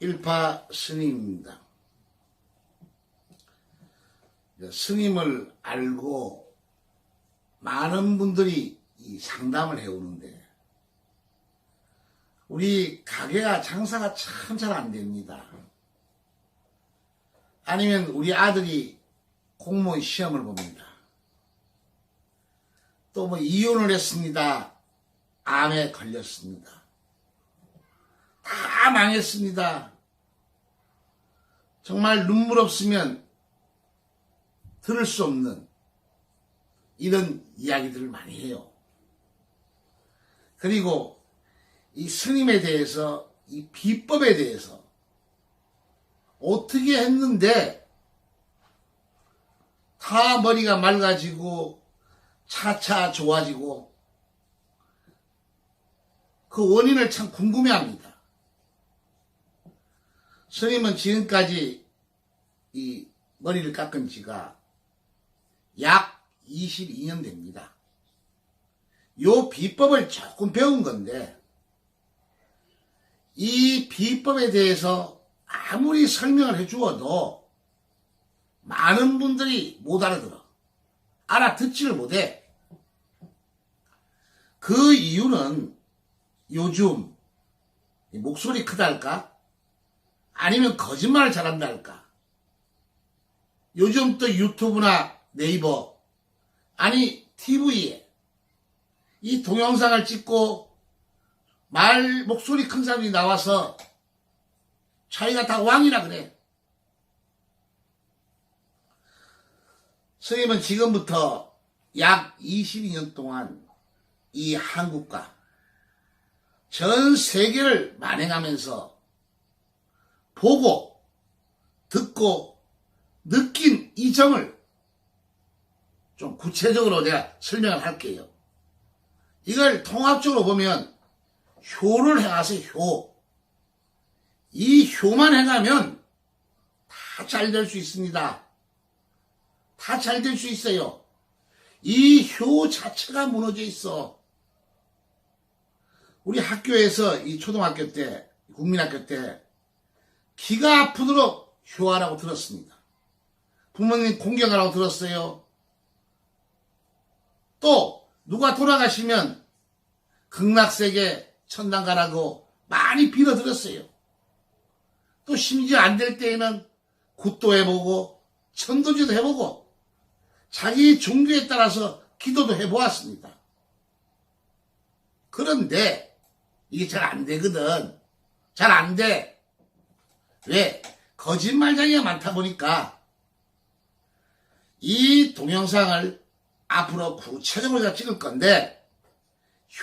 일파 스님입니다. 스님을 알고 많은 분들이 이 상담을 해오는데 우리 가게가 장사가 참 잘 안 됩니다. 아니면 우리 아들이 공무원 시험을 봅니다. 또 뭐 이혼을 했습니다. 암에 걸렸습니다. 다 망했습니다. 정말 눈물 없으면 들을 수 없는 이런 이야기들을 많이 해요. 그리고 이 스님에 대해서, 이 비법에 대해서 어떻게 했는데 다 머리가 맑아지고 차차 좋아지고 그 원인을 참 궁금해 합니다. 스님은 지금까지 이 머리를 깎은 지가 약 22년 됩니다. 요 비법을 조금 배운 건데, 이 비법에 대해서 아무리 설명을 해 주어도 많은 분들이 못 알아들어. 알아듣지를 못해. 그 이유는 요즘 목소리 크다 할까? 아니면 거짓말을 잘한다 할까? 요즘 또 유튜브나 네이버, 아니, TV에 이 동영상을 찍고 말, 목소리 큰 사람이 나와서 자기가 다 왕이라 그래. 스님은 지금부터 약 22년 동안 이 한국과 전 세계를 만행하면서 보고, 듣고, 느낀 이 점을 좀 구체적으로 내가 설명을 할게요. 이걸 통합적으로 보면 효를 행하세요, 효. 이 효만 행하면 다 잘 될 수 있습니다. 다 잘 될 수 있어요. 이 효 자체가 무너져 있어. 우리 학교에서 이 초등학교 때, 국민학교 때, 기가 아프도록 효하라고 들었습니다. 부모님 공경하라고 들었어요. 또, 누가 돌아가시면 극락세계 천당 가라고 많이 빌어들었어요. 또 심지어 안 될 때에는 굿도 해보고 천도지도 해보고 자기 종교에 따라서 기도도 해보았습니다. 그런데 이게 잘 안 되거든. 잘 안 돼. 왜? 거짓말쟁이가 많다 보니까 이 동영상을 앞으로 구체적으로 제가 찍을 건데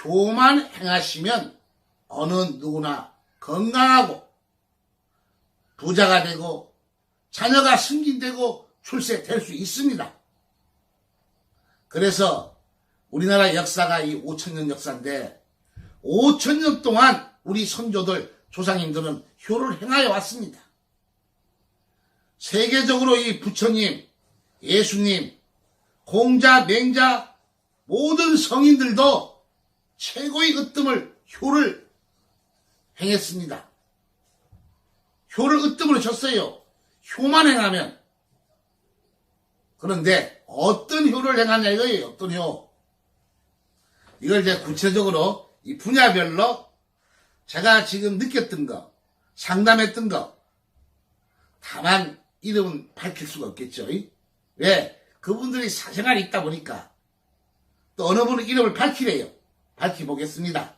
효만 행하시면 어느 누구나 건강하고 부자가 되고 자녀가 승진되고 출세될 수 있습니다. 그래서 우리나라 역사가 이 5천년 역사인데 5천년 동안 우리 선조들 조상님들은 효를 행하여 왔습니다. 세계적으로 이 부처님, 예수님, 공자, 맹자 모든 성인들도 최고의 으뜸을 효를 행했습니다. 효를 으뜸으로 줬어요. 효만 행하면. 그런데 어떤 효를 행하냐 이거예요. 어떤 효. 이걸 이제 구체적으로 이 분야별로 제가 지금 느꼈던 거, 상담했던 거, 다만 이름은 밝힐 수가 없겠죠. 왜? 그분들이 사생활이 있다 보니까 또 어느 분은 이름을 밝히래요. 밝혀보겠습니다.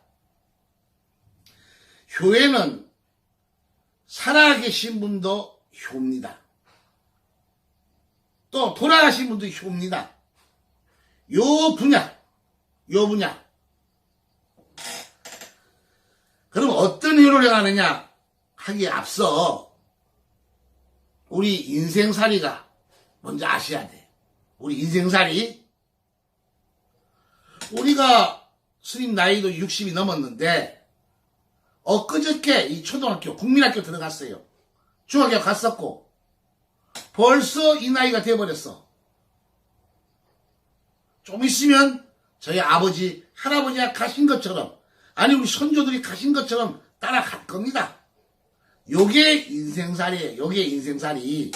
효에는 살아계신 분도 효입니다. 또 돌아가신 분도 효입니다. 요 분야, 요 분야. 그럼 어떤 효를 행하느냐 하기에 앞서 우리 인생살이가 먼저 아셔야 돼. 우리 인생살이 우리가 스님 나이도 60이 넘었는데 엊그저께 이 초등학교 국민학교 들어갔어요. 중학교 갔었고 벌써 이 나이가 돼버렸어. 좀 있으면 저희 아버지 할아버지가 가신 것처럼 아니 우리 선조들이 가신 것처럼 따라갈 겁니다. 요게 인생살이에요. 요게 인생살이.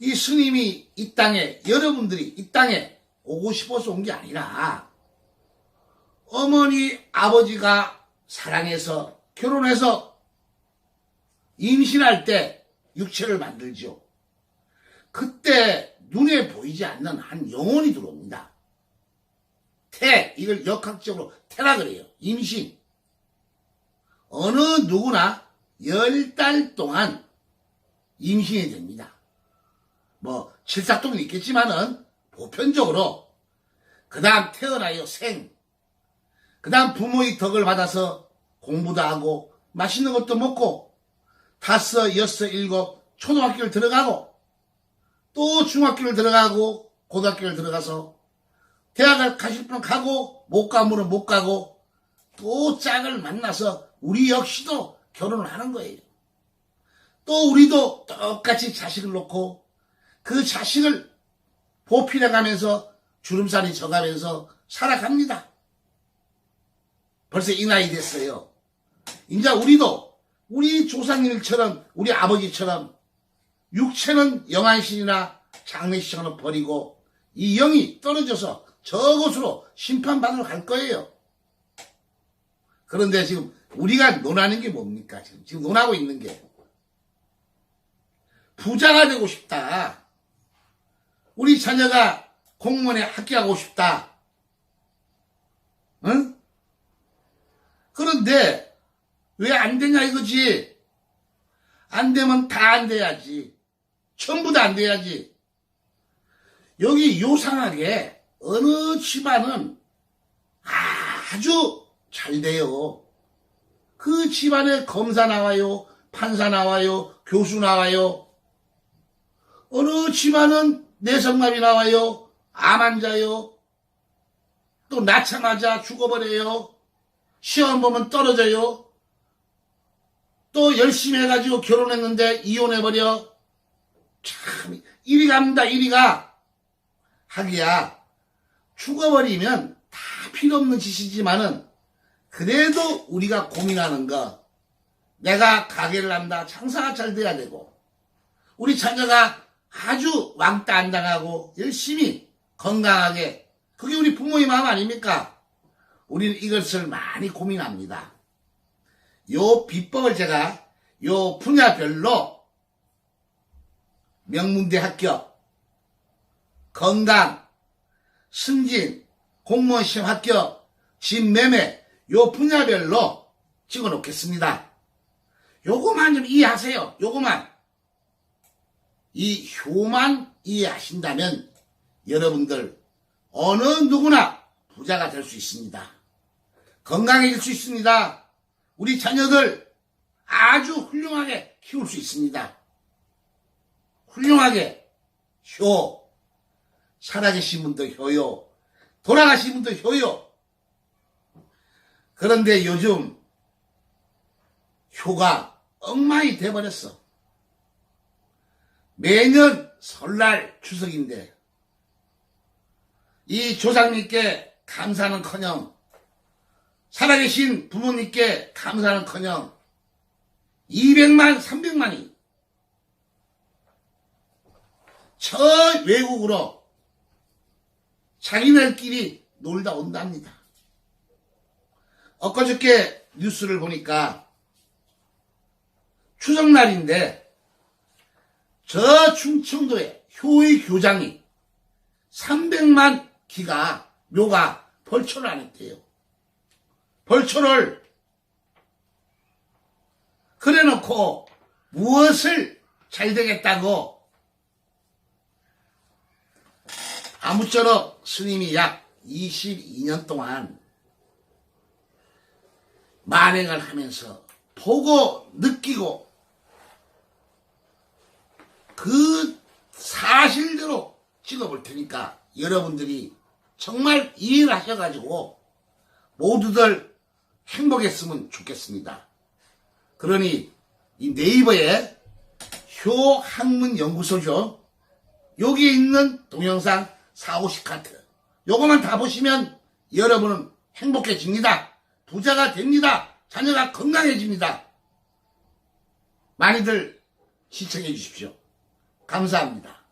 이 스님이 이 땅에, 여러분들이 이 땅에 오고 싶어서 온 게 아니라, 어머니, 아버지가 사랑해서, 결혼해서, 임신할 때 육체를 만들죠. 그때 눈에 보이지 않는 한 영혼이 들어옵니다. 태, 이걸 역학적으로 태라 그래요. 임신. 어느 누구나 열 달 동안 임신이 됩니다. 뭐, 칠삭동은 있겠지만은, 보편적으로, 그 다음 태어나요, 생. 그 다음 부모의 덕을 받아서 공부도 하고, 맛있는 것도 먹고, 다섯, 여섯, 일곱, 초등학교를 들어가고, 또 중학교를 들어가고, 고등학교를 들어가서, 대학을 가실 분은 가고, 못 가면 못 가고, 또 짝을 만나서 우리 역시도 결혼을 하는 거예요. 또 우리도 똑같이 자식을 놓고 그 자식을 보필해 가면서 주름살이 져가면서 살아갑니다. 벌써 이 나이 됐어요. 이제 우리도 우리 조상님처럼 우리 아버지처럼 육체는 영안신이나 장례식장을 버리고 이 영이 떨어져서 저곳으로 심판받으러 갈 거예요. 그런데 지금 우리가 논하는 게 뭡니까? 지금, 지금 논하고 있는 게. 부자가 되고 싶다. 우리 자녀가 공무원에 합격하고 싶다. 응? 그런데 왜 안 되냐 이거지? 안 되면 다 안 돼야지. 전부 다 안 돼야지. 여기 요상하게 어느 집안은 아주 잘 돼요. 그 집안에 검사 나와요, 판사 나와요, 교수 나와요. 어느 집안은 내성마비 나와요, 암 환자요. 또 낳자마자 죽어버려요. 시험 보면 떨어져요. 또 열심히 해가지고 결혼했는데 이혼해버려. 참, 이리 갑니다, 이리가. 하기야, 죽어버리면 다 필요 없는 짓이지만은, 그래도 우리가 고민하는 거, 내가 가게를 한다, 장사가 잘 돼야 되고, 우리 자녀가 아주 왕따 안 당하고, 열심히, 건강하게, 그게 우리 부모의 마음 아닙니까? 우리는 이것을 많이 고민합니다. 요 비법을 제가, 요 분야별로, 명문대 합격, 건강, 승진, 공무원 시험 합격, 집 매매, 요 분야별로 찍어 놓겠습니다. 요거만 좀 이해하세요. 요거만. 이 효만 이해하신다면 여러분들 어느 누구나 부자가 될 수 있습니다. 건강해질 수 있습니다. 우리 자녀들 아주 훌륭하게 키울 수 있습니다. 훌륭하게 효 살아계신 분도 효요 돌아가신 분도 효요 그런데 요즘 효가 엉망이 돼버렸어. 매년 설날 추석인데 이 조상님께 감사는커녕 살아계신 부모님께 감사는커녕 200만, 300만이 저 외국으로 자기네들끼리 놀다 온답니다. 엊그저께 뉴스를 보니까 추석날인데 저 충청도에 효의 교장이 300만 기가 묘가 벌초를 안 했대요. 벌초를 그래 놓고 무엇을 잘 되겠다고 아무쪼록 스님이 약 22년 동안 만행을 하면서 보고 느끼고 그 사실대로 찍어볼 테니까 여러분들이 정말 이해를 하셔가지고 모두들 행복했으면 좋겠습니다. 그러니 이 네이버에 효학문연구소죠. 여기에 있는 동영상 4, 50 카트 요거만 다 보시면 여러분은 행복해집니다. 부자가 됩니다. 자녀가 건강해집니다. 많이들 시청해 주십시오. 감사합니다.